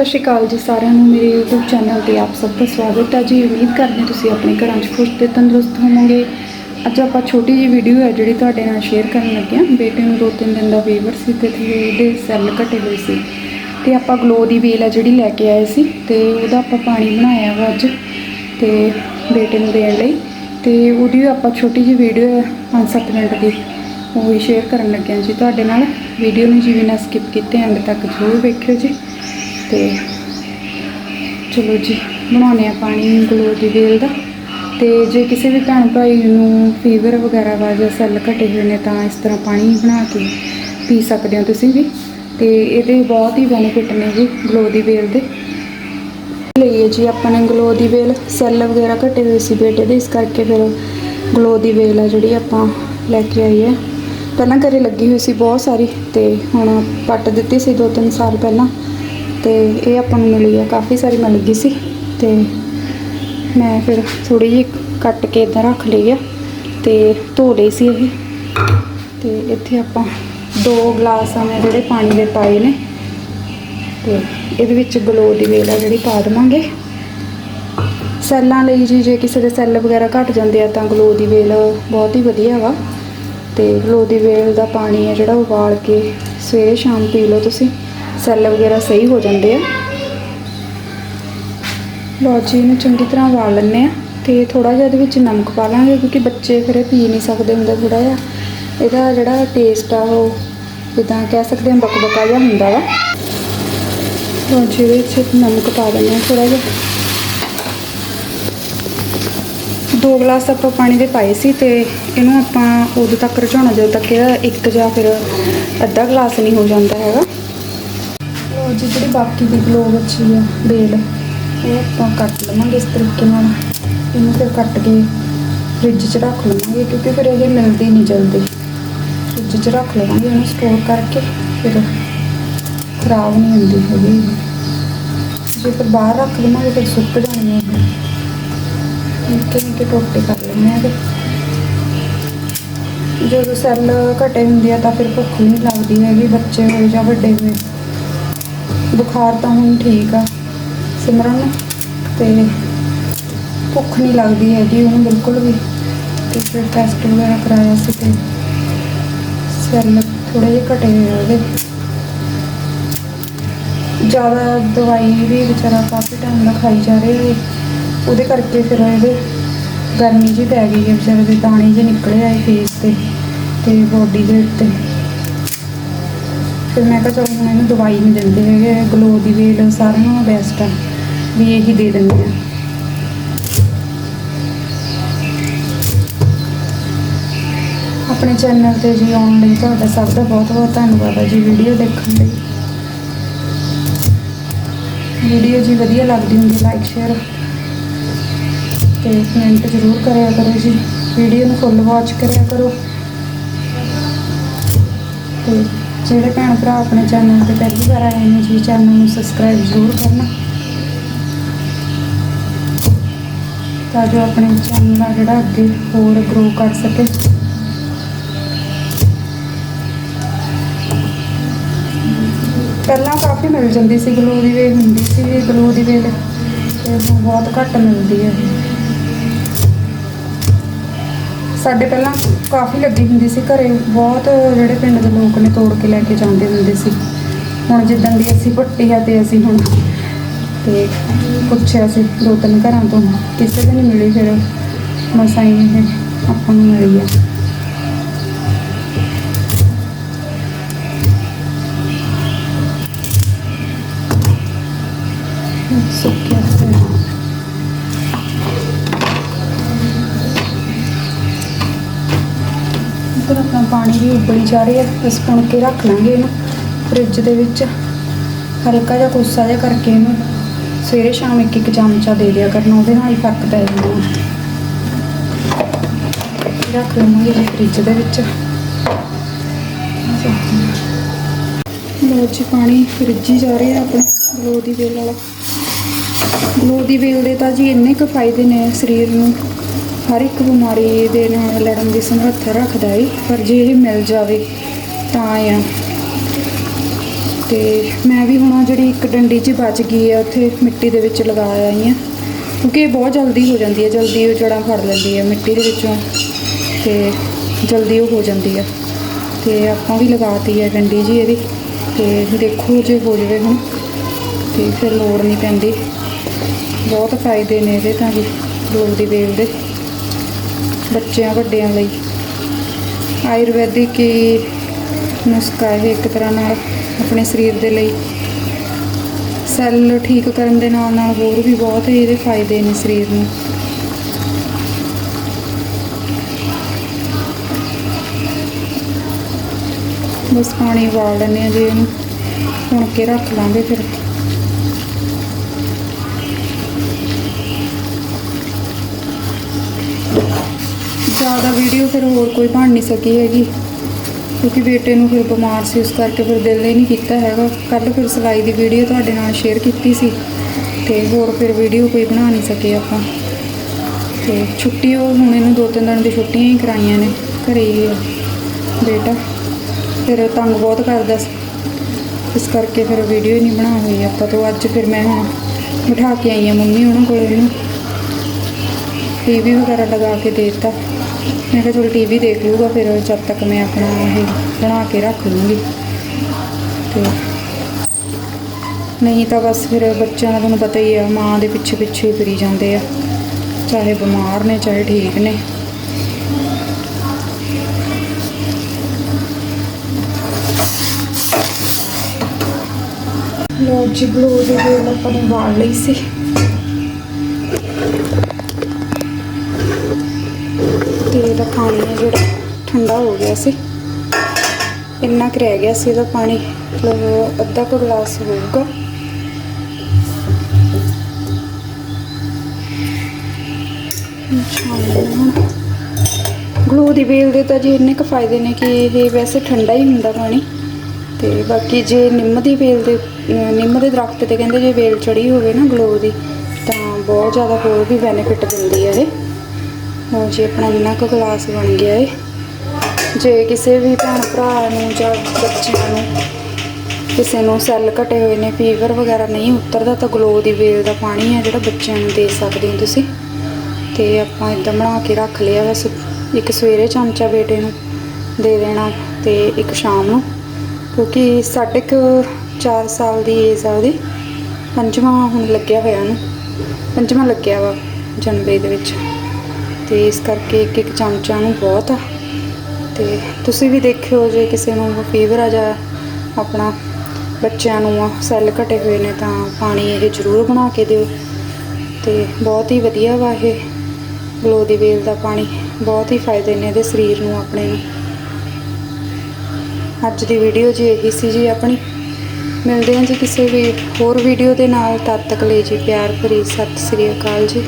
ਸਤਿ ਸ਼੍ਰੀ ਅਕਾਲ ਜੀ ਸਾਰਿਆਂ ਨੂੰ। ਮੇਰੇ YouTube ਚੈਨਲ ਤੇ ਆਪ ਸਭ ਦਾ ਸਵਾਗਤ ਹੈ ਜੀ। ਉਮੀਦ ਕਰਦੇ ਹਾਂ ਤੁਸੀਂ ਆਪਣੇ ਘਰਾਂ 'ਚ ਖੁਸ਼ ਤੇ ਤੰਦਰੁਸਤ ਹੋਵੋਗੇ। ਅੱਜ ਆਪਾਂ ਛੋਟੀ ਜਿਹੀ ਵੀਡੀਓ ਹੈ ਜਿਹੜੀ ਤੁਹਾਡੇ ਨਾਲ ਸ਼ੇਅਰ ਕਰਨ ਲੱਗੇ ਹਾਂ। ਬੇਟੇ ਨੂੰ ਦੋ ਤਿੰਨ ਦਿਨ ਦਾ ਫੀਵਰ ਸੀ ਤੇ ਉਹਦੇ ਸੈੱਲ ਘਟੇ ਹੋਏ ਸੀ। ਤੇ ਆਪਾਂ ਗਲੋ ਦੀ ਵੇਲ ਹੈ ਜਿਹੜੀ ਲੈ ਕੇ ਆਏ ਸੀ ਤੇ ਉਹਦਾ ਆਪਾਂ ਪਾਣੀ ਬਣਾਇਆ ਵਾ ਅੱਜ ਤੇ ਬੇਟੇ ਨੂੰ ਦੇਣ ਲਈ। ਤੇ ਉਹਦੀ ਆਪਾਂ ਛੋਟੀ ਜਿਹੀ ਵੀਡੀਓ ਹੈ 5-7 ਮਿੰਟ ਦੀ ਉਹ ਵੀ ਸ਼ੇਅਰ ਕਰਨ ਲੱਗੇ ਹਾਂ ਜੀ। ਤੁਹਾਡੇ ਨਾਲ ਵੀਡੀਓ ਨੂੰ ਜਿਵੇਂ ਨਾ ਸਕਿਪ ਕੀਤੇ ਐਂਡ ਤੱਕ ਜ਼ਰੂਰ ਵੇਖਿਓ ਜੀ। ਤੇ ਚਲੋ ਜੀ, ਬਣਾਉਂਦੇ ਆ ਪਾਣੀ ਗਲੋ ਦੀ ਵੇਲ ਦਾ। ਤੇ ਜੇ ਕਿਸੇ ਵੀ ਭੈਣ ਭਾਈ ਨੂੰ ਫੀਵਰ ਵਗੈਰਾ ਵਾ ਜਾਂ ਸੈੱਲ ਘਟੇ ਹੋਏ ਨੇ ਤਾਂ ਇਸ ਤਰ੍ਹਾਂ ਪਾਣੀ ਬਣਾ ਕੇ ਪੀ ਸਕਦੇ ਹੋ ਤੁਸੀਂ ਵੀ। ਤੇ ਇਹਦੇ ਬਹੁਤ ਹੀ ਬੈਨੀਫਿਟ ਨੇ ਜੀ ਗਲੋ ਦੀ ਵੇਲ ਦੇ। ਲਈਏ ਜੀ ਆਪਾਂ ਨੇ ਗਲੋ ਦੀ ਵੇਲ ਸੈੱਲ ਵਗੈਰਾ ਘਟੇ ਹੋਏ ਸੀ ਬੇਟੇ ਦੇ, ਇਸ ਕਰਕੇ ਫਿਰ ਗਲੋ ਦੀ ਵੇਲ ਆ ਜਿਹੜੀ ਆਪਾਂ ਲੈ ਕੇ ਆਈ ਹੈ ਪਹਿਲਾਂ ਘਰੇ ਲੱਗੀ ਹੋਈ ਸੀ ਬਹੁਤ ਸਾਰੀ ਤੇ ਹੁਣ ਪੱਟ ਦਿੱਤੀ ਸੀ ਦੋ ਤਿੰਨ ਸਾਲ ਪਹਿਲਾਂ। ਤੇ ਇਹ ਆਪਾਂ ਨੂੰ ਮਿਲੀ ਆ, ਕਾਫੀ ਸਾਰੀ ਮਿਲ ਗਈ ਸੀ ਤੇ ਮੈਂ ਫਿਰ ਥੋੜੀ ਜਿਹੀ ਕੱਟ ਕੇ ਇਦਾਂ ਰੱਖ ਲਈ ਆ ਤੇ ਧੋ ਲਈ ਸੀ ਇਹ। ਤੇ ਇੱਥੇ ਆਪਾਂ ਦੋ ਗਲਾਸ ਆ ਮੈਂ ਜਿਹੜੇ ਪਾਣੀ ਦੇ ਪਾਏ ਨੇ ਤੇ ਇਹਦੇ ਵਿੱਚ ਗਲੋ ਦੀ ਵੇਲ ਆ ਜਿਹੜੀ ਪਾ ਦੇਵਾਂਗੇ। ਸੈੱਲਾਂ ਲਈ ਜੀ, ਜੇ ਕਿਸੇ ਦੇ ਸੈੱਲ ਵਗੈਰਾ ਘਟ ਜਾਂਦੇ ਆ ਤਾਂ ਗਲੋ ਦੀ ਵੇਲ ਬਹੁਤ ਹੀ ਵਧੀਆ ਵਾ। ਤੇ ਗਲੋ ਦੀ ਵੇਲ ਦਾ ਪਾਣੀ ਆ ਜਿਹੜਾ ਉਬਾਲ ਕੇ ਸਵੇਰੇ ਸ਼ਾਮ ਪੀ ਲਓ ਤੁਸੀਂ। ਸੈੱਲ ਵਗੈਰਾ ਸਹੀ ਹੋ ਜਾਂਦੇ ਆ। ਲਓ ਜੀ, ਇਹਨੂੰ ਚੰਗੀ ਤਰ੍ਹਾਂ ਉਬਾਲ ਲੈਂਦੇ ਆ ਤੇ ਥੋੜਾ ਜਿਹਾ ਇਹਦੇ ਵਿੱਚ ਨਮਕ ਪਾ ਲਾਂਗੇ ਕਿਉਂਕਿ ਬੱਚੇ ਫਿਰ ਪੀ ਨਹੀਂ ਸਕਦੇ ਹੁੰਦੇ ਥੋੜਾ ਜਿਹਾ। ਇਹਦਾ ਜਿਹੜਾ ਟੇਸਟ ਆ ਉਹ ਜਿੱਦਾਂ ਕਹਿ ਸਕਦੇ ਹਾਂ ਬਕਬਕਾ ਜਿਹਾ ਹੁੰਦਾ ਵਾ। ਲਓ ਜੀ, ਇਹਦੇ ਵਿੱਚ ਨਮਕ ਪਾ ਦਿੰਦੇ ਆ ਥੋੜਾ ਜਿਹਾ। ਦੋ ਗਲਾਸ ਆਪਾਂ ਪਾਣੀ ਦੇ ਪਾਏ ਸੀ ਤੇ ਇਹਨੂੰ ਆਪਾਂ ਉਦੋਂ ਤੱਕ ਰਝਾਉਣਾ, ਜਦੋਂ ਤੱਕ ਇਹਦਾ ਇੱਕ ਜਾਂ ਫਿਰ ਅੱਧਾ ਗਲਾਸ ਨਹੀਂ ਹੋ ਜਾਂਦਾ ਹੈਗਾ। ਜੀ, ਜਿਹੜੀ ਬਾਕੀ ਦੀ ਗਲੋ ਬੱਚੀ ਆ ਬੇਲ ਇਹ ਆਪਾਂ ਕੱਟ ਲਵਾਂਗੇ ਇਸ ਤਰੀਕੇ ਨਾਲ। ਇਹਨੂੰ ਫਿਰ ਕੱਟ ਕੇ ਫ੍ਰਿਜ 'ਚ ਰੱਖ ਲਵਾਂਗੇ, ਕਿਉਂਕਿ ਫਿਰ ਇਹ ਮਿਲਦੀ ਨਹੀਂ ਜਲਦੀ। ਫ੍ਰਿਜ 'ਚ ਰੱਖ ਲਵਾਂਗੇ ਇਹਨੂੰ ਸਟੋਰ ਕਰਕੇ ਫਿਰ ਖਰਾਬ ਨਹੀਂ ਹੁੰਦੀ ਹੈਗੀ। ਜੇ ਫਿਰ ਬਾਹਰ ਰੱਖ ਲਵਾਂਗੇ, ਫਿਰ ਸੁੱਕ ਜਾਣੀ ਹੈ ਨਿੱਕੇ ਨਿੱਕੇ ਟੋਟੇ ਕਰ ਲੈਣੇ ਆ ਤੇ ਜਦੋਂ ਸੈੱਲ ਘਟੇ ਹੁੰਦੇ ਆ, ਤਾਂ ਫਿਰ ਭੁੱਖ ਨਹੀਂ ਲੱਗਦੀ ਹੈਗੀ ਬੱਚੇ ਹੋਏ ਜਾਂ ਵੱਡੇ ਹੋਏ। ਬੁਖਾਰ ਤਾਂ ਹੁਣ ਠੀਕ ਆ, ਸਿਮਰਨ ਨੂੰ ਤੇ ਭੁੱਖ ਨਹੀਂ ਲੱਗਦੀ ਹੈਗੀ ਉਹਨੂੰ ਬਿਲਕੁਲ ਵੀ, ਤੇ ਫਿਰ ਟੈਸਟ ਵਗੈਰਾ ਕਰਾਇਆ ਸੀ ਤੇ ਸੈੱਲ ਥੋੜੇ ਜਿਹੇ ਘਟੇ ਹੋਏ ਆ ਉਹਦੇ। ਜ਼ਿਆਦਾ ਦਵਾਈ ਵੀ ਵਿਚਾਰਾ ਕਾਫੀ ਟਾਈਮ ਦਾ ਖਾਈ ਜਾ ਰਿਹਾ ਹੈ ਉਹਦੇ ਕਰਕੇ ਫਿਰ ਇਹਦੇ ਗਰਮੀ ਜੀ ਪੈ ਗਈ ਹੈ ਵਿਚਾਰੇ ਦੇ, ਦਾਣੇ ਜਿਹੇ ਨਿਕਲੇ ਆਏ ਫੇਸ ਤੇ ਤੇ ਬੋਡੀ ਦੇ ਉੱਤੇ। ਫਿਰ ਮੈਂ ਕਿਹਾ ਚਲੋ ਹੁਣ ਇਹਨੂੰ ਦਵਾਈ ਨਹੀਂ ਦਿੰਦੇ ਹੈਗੇ ਗਲੋ ਦੀ ਵੇਲ ਸਾਰਿਆਂ ਨਾਲੋਂ ਬੈਸਟ ਆ, ਵੀ ਇਹੀ ਦੇ ਦਿੰਦੇ ਆ। ਆਪਣੇ ਚੈਨਲ ਤੇ ਜੀ ਆਉਣ ਲਈ ਤੁਹਾਡਾ ਸਭ ਦਾ ਬਹੁਤ ਬਹੁਤ ਧੰਨਵਾਦ ਹੈ ਜੀ ਵੀਡੀਓ ਦੇਖਣ ਲਈ। ਵੀਡੀਓ ਜੀ ਵਧੀਆ ਲੱਗਦੀ ਹੁੰਦੀ ਲਾਈਕ ਸ਼ੇਅਰ ਤੇ ਕਮੈਂਟ ਜ਼ਰੂਰ ਕਰਿਆ ਕਰੋ ਜੀ। ਵੀਡੀਓ ਨੂੰ ਫੁੱਲ ਵਾਚ ਕਰਿਆ ਕਰੋ। ਤੇ ਜਿਹੜੇ ਭੈਣ ਭਰਾ ਆਪਣੇ ਚੈਨਲ ਤੇ ਪਹਿਲੀ ਵਾਰ ਆਏ ਨੇ, ਜੀ ਚੈਨਲ ਨੂੰ ਸਬਸਕ੍ਰਾਈਬ ਜ਼ਰੂਰ ਕਰਨਾ। ਤਾਂ ਜੋ ਆਪਣੇ ਚੈਨਲ ਆ ਜਿਹੜਾ ਅੱਗੇ ਹੋਰ ਗਰੋ ਕਰ ਸਕੇ। ਪਹਿਲਾਂ ਕਾਫੀ ਮਿਲ ਜਾਂਦੀ ਸੀ ਗਲੋ ਦੀ ਵੇਲ ਹੁੰਦੀ ਸੀ ਗਲੋ ਦੀ ਵੇਲ ਤੇ ਬਹੁਤ ਘੱਟ ਮਿਲਦੀ ਹੈ। ਸਾਡੇ ਪਹਿਲਾਂ ਕਾਫੀ ਲੱਗੀ ਹੁੰਦੀ ਸੀ ਘਰੇ। ਬਹੁਤ ਜਿਹੜੇ ਪਿੰਡ ਦੇ ਲੋਕ ਨੇ ਤੋੜ ਕੇ ਲੈ ਕੇ ਜਾਂਦੇ ਹੁੰਦੇ ਸੀ। ਹੁਣ ਜਿੱਦਾਂ ਦੀ ਅਸੀਂ ਪੱਟੀ ਆ ਤੇ ਅਸੀਂ ਹੁਣ ਤੇ ਪੁੱਛਿਆ ਸੀ ਦੋ ਤਿੰਨ ਘਰਾਂ ਤੋਂ, ਕਿਸੇ ਦੇ ਨਹੀਂ ਮਿਲੀ ਫਿਰ। ਮਸਾਂ ਹੀ ਇਹ ਆਪਾਂ ਨੂੰ ਮਿਲੀ ਆ। ਸੁੱਕਿਆ। ਪਾਣੀ ਵੀ ਉਬਲੀ ਜਾ ਰਿਹਾ ਬਸ ਪੁਣ ਕੇ ਰੱਖ ਲਾਂਗੇ ਇਹਨੂੰ ਫ੍ਰਿਜ ਦੇ ਵਿੱਚ। ਹਲਕਾ ਜਿਹਾ ਕੋਸਾ ਜਿਹਾ ਕਰਕੇ ਇਹਨੂੰ ਸਵੇਰੇ ਸ਼ਾਮ ਇੱਕ ਇੱਕ ਚਮਚਾ ਦੇ ਦਿਆ ਕਰਨਾ, ਉਹਦੇ ਨਾਲ ਹੀ ਫ਼ਰਕ ਪੈ ਜਾਂਦਾ ਰੱਖ ਲਵਾਂਗੇ ਜੀ ਫ੍ਰਿਜ ਦੇ ਵਿੱਚ। ਲੋ ਜੀ, ਪਾਣੀ ਫ੍ਰਿਜ ਹੀ ਜਾ ਰਿਹਾ ਆਪਣਾ ਗਲੋ ਦੀ ਵੇਲ ਵਾਲਾ। ਗਲੋ ਦੀ ਵੇਲ ਦੇ ਤਾਂ ਜੀ ਇੰਨੇ ਕੁ ਫਾਇਦੇ ਨੇ ਸਰੀਰ ਨੂੰ। ਹਰ ਇੱਕ ਬਿਮਾਰੀ ਦੇ ਨਾਲ ਲੜਨ ਦੀ ਸਮਰੱਥਾ ਰੱਖਦਾ ਏ, ਪਰ ਜੇ ਇਹ ਮਿਲ ਜਾਵੇ ਤਾਂ ਆ। ਤੇ ਮੈਂ ਵੀ ਹੁਣ ਜਿਹੜੀ ਇੱਕ ਡੰਡੀ 'ਚ ਬਚ ਗਈ ਆ, ਉੱਥੇ ਮਿੱਟੀ ਦੇ ਵਿੱਚ ਲਗਾ ਆਈ ਆ। ਕਿਉਂਕਿ ਇਹ ਬਹੁਤ ਜਲਦੀ ਹੋ ਜਾਂਦੀ ਹੈ ਜਲਦੀ ਉਹ ਜੜਾਂ ਫੜ ਲੈਂਦੀ ਹੈ ਮਿੱਟੀ ਦੇ ਵਿੱਚੋਂ ਤੇ ਜਲਦੀ ਉਹ ਹੋ ਜਾਂਦੀ ਆ। ਤੇ ਆਪਾਂ ਵੀ ਲਗਾਤੀ ਹੈ ਡੰਡੀ ਜੀ ਇਹਦੀ, ਤੇ ਦੇਖੋ ਜੇ ਹੋ ਜਾਵੇ ਹੁਣ, ਤੇ ਫਿਰ ਲੋੜ ਨਹੀਂ ਪੈਂਦੀ। ਬਹੁਤ ਫਾਇਦੇ ਨੇ ਇਹਦੇ ਤਾਂ ਵੀ, ਲੋੜ ਦੀ ਵੇਲ ਦੇ। ਬੱਚਿਆਂ ਵੱਡਿਆਂ ਲਈ। ਆਯੁਰਵੈਦਿਕ ਹੀ ਨੁਸਖਾ ਇਹ ਇੱਕ ਤਰ੍ਹਾਂ ਨਾਲ ਆਪਣੇ ਸਰੀਰ ਦੇ ਲਈ। ਸੈੱਲ ਠੀਕ ਕਰਨ ਦੇ ਨਾਲ ਨਾਲ ਹੋਰ ਵੀ ਬਹੁਤ ਇਹਦੇ ਫਾਇਦੇ ਨੇ ਸਰੀਰ ਨੂੰ। ਬਸ ਪਾਣੀ ਉਬਾਲ ਲੈਂਦੇ ਆ ਜੀ ਇਹਨੂੰ ਭੁਣ ਕੇ ਰੱਖ ਲਾਂਗੇ ਫਿਰ। ਜ਼ਿਆਦਾ ਵੀਡੀਓ ਫਿਰ ਹੋਰ ਕੋਈ ਬਣ ਨਹੀਂ ਸਕੀ ਹੈਗੀ। ਕਿਉਂਕਿ ਬੇਟੇ ਨੂੰ ਫਿਰ ਬਿਮਾਰ ਸੀ, ਉਸ ਕਰਕੇ ਫਿਰ ਦਿਲ ਹੀ ਨਹੀਂ ਕੀਤਾ ਹੈਗਾ। ਕੱਲ ਫਿਰ ਸਿਲਾਈ ਦੀ ਵੀਡੀਓ ਤੁਹਾਡੇ ਨਾਲ ਸ਼ੇਅਰ ਕੀਤੀ ਸੀ। ਤੇ ਹੋਰ ਫਿਰ ਵੀਡੀਓ ਕੋਈ ਬਣਾ ਨਹੀਂ ਸਕੇ ਆਪਾਂ। ਤੇ ਛੁੱਟੀ ਉਹ ਹੁਣ ਇਹਨੂੰ ਦੋ ਤਿੰਨ ਦਿਨ ਦੀ ਛੁੱਟੀਆਂ ਹੀ ਕਰਾਈਆਂ ਨੇ, ਘਰੇ ਹੀ ਆ ਬੇਟਾ। ਫਿਰ ਤੰਗ ਬਹੁਤ ਕਰਦਾ ਸੀ। ਇਸ ਕਰਕੇ ਫਿਰ ਵੀਡੀਓ ਹੀ ਨਹੀਂ ਬਣਾ ਹੋਈ ਆਪਾਂ ਤੋਂ। ਅੱਜ ਫਿਰ ਮੈਂ ਹੁਣ ਬਿਠਾ ਕੇ ਆਈ ਆ ਮੰਮੀ ਉਹਨਾਂ ਕੋਲ ਇਹਨੂੰ। ਟੀਵੀ ਵਗੈਰਾ ਲਗਾ ਕੇ ਦੇ ਦਿੱਤਾ। ਮੈਂ ਕਿਹਾ ਚਲੋ ਟੀਵੀ ਦੇਖ ਲੂਗਾ ਫਿਰ ਜਦ ਤੱਕ ਮੈਂ ਆਪਣਾ ਇਹ ਬਣਾ ਕੇ ਰੱਖ ਲੂੰਗੀ ਤੇ ਨਹੀਂ ਤਾਂ ਬਸ ਫਿਰ ਬੱਚਿਆਂ ਦਾ ਤੁਹਾਨੂੰ ਪਤਾ ਹੀ ਆ, ਮਾਂ ਦੇ ਪਿੱਛੇ ਪਿੱਛੇ ਫਿਰੀ ਜਾਂਦੇ ਆ। ਚਾਹੇ ਬਿਮਾਰ ਨੇ, ਚਾਹੇ ਠੀਕ ਨੇ। ਲੋ ਜੀ ਗਲੋ ਦੇ ਆਪਾਂ ਨੇ ਵਾਲ ਲਈ ਸੀ। ਤੇ ਇਹਦਾ ਪਾਣੀ ਹੈ ਜਿਹੜਾ, ਠੰਡਾ ਹੋ ਗਿਆ ਸੀ। ਇੰਨਾ ਕੁ ਰਹਿ ਗਿਆ ਸੀ ਇਹਦਾ ਪਾਣੀ ਮਤਲਬ ਅੱਧਾ ਕੁ ਗਲਾਸ ਹੋਊਗਾ। ਗਲੋ ਦੀ ਵੇਲ ਦੇ ਤਾਂ ਜੀ ਇੰਨੇ ਕੁ ਫਾਇਦੇ ਨੇ ਕਿ ਇਹ ਵੈਸੇ ਠੰਡਾ ਹੀ ਹੁੰਦਾ ਪਾਣੀ। ਤੇ ਬਾਕੀ ਜੇ ਨਿੰਮ ਦੀ ਵੇਲ ਦੇ ਨਿੰਮ ਦੇ ਦਰਖਤ ਤੇ ਕਹਿੰਦੇ ਜੇ ਵੇਲ ਚੜੀ ਹੋਵੇ ਨਾ ਗਲੋ ਦੀ, ਤਾਂ ਬਹੁਤ ਜ਼ਿਆਦਾ ਹੋਰ ਵੀ ਬੈਨੀਫਿਟ ਦਿੰਦੀ ਹੈ ਇਹ। ਹੁਣ ਜੀ, ਆਪਣਾ ਇੰਨਾ ਕੁ ਗਲਾਸ ਬਣ ਗਿਆ ਏ। ਜੇ ਕਿਸੇ ਵੀ ਭੈਣ ਭਰਾ ਨੂੰ ਜਾਂ ਬੱਚਿਆਂ ਨੂੰ ਕਿਸੇ ਨੂੰ ਸੈੱਲ ਘਟੇ ਹੋਏ ਨੇ ਫੀਵਰ ਵਗੈਰਾ ਨਹੀਂ ਉਤਰਦਾ, ਤਾਂ ਗਲੋ ਦੀ ਵੇਲ ਦਾ ਪਾਣੀ ਹੈ ਜਿਹੜਾ ਬੱਚਿਆਂ ਨੂੰ ਦੇ ਸਕਦੇ ਹੋ ਤੁਸੀਂ। ਤੇ ਆਪਾਂ ਇਦਾਂ ਬਣਾ ਕੇ ਰੱਖ ਲਿਆ ਬਸ। ਇੱਕ ਸਵੇਰੇ ਚਮਚਾ ਬੇਟੇ ਨੂੰ ਦੇ ਦੇਣਾ ਤੇ ਇੱਕ ਸ਼ਾਮ ਨੂੰ। ਕਿਉਂਕਿ ਸਾਢੇ ਕੁ 4 ਸਾਲ ਦੀ ਏਜ ਆ ਉਹਦੀ। ਪੰਜਵਾਂ ਹੁਣ ਲੱਗਿਆ ਹੋਇਆ ਉਹਨੂੰ। ਪੰਜਵਾਂ ਲੱਗਿਆ ਵਾ ਜਨਵਰੀ ਦੇ ਵਿੱਚ। ਤੇ ਇਸ ਕਰਕੇ ਇੱਕ ਇੱਕ ਚਮਚਾ ਨੂੰ ਬਹੁਤ ਆ। ਤੇ ਤੁਸੀਂ ਵੀ ਦੇਖਿਓ ਜੇ ਕਿਸੇ ਨੂੰ ਫੀਵਰ ਆ ਜਾ ਆਪਣਾ ਬੱਚਿਆਂ ਨੂੰ ਆ ਸੈੱਲ ਘਟੇ ਹੋਏ ਨੇ ਤਾਂ ਪਾਣੀ ਇਹ ਜ਼ਰੂਰ ਬਣਾ ਕੇ ਦਿਓ। ਤੇ ਬਹੁਤ ਹੀ ਵਧੀਆ ਵਾ ਇਹ ਗਲੋ ਦੀ ਵੇਲ ਦਾ ਪਾਣੀ। ਬਹੁਤ ਹੀ ਫਾਇਦੇ ਨੇ ਇਹਦੇ ਸਰੀਰ ਨੂੰ ਆਪਣੇ ਨੂੰ। ਅੱਜ ਦੀ ਵੀਡੀਓ ਜੀ ਇਹੀ ਸੀ ਜੀ ਆਪਣੀ। ਮਿਲਦੇ ਹਾਂ ਜੀ ਕਿਸੇ ਵੀ ਹੋਰ ਵੀਡੀਓ ਦੇ ਨਾਲ। ਤਦ ਤੱਕ ਲਈ ਜੀ ਪਿਆਰ ਭਰੀ ਸਤਿ ਸ੍ਰੀ ਅਕਾਲ ਜੀ।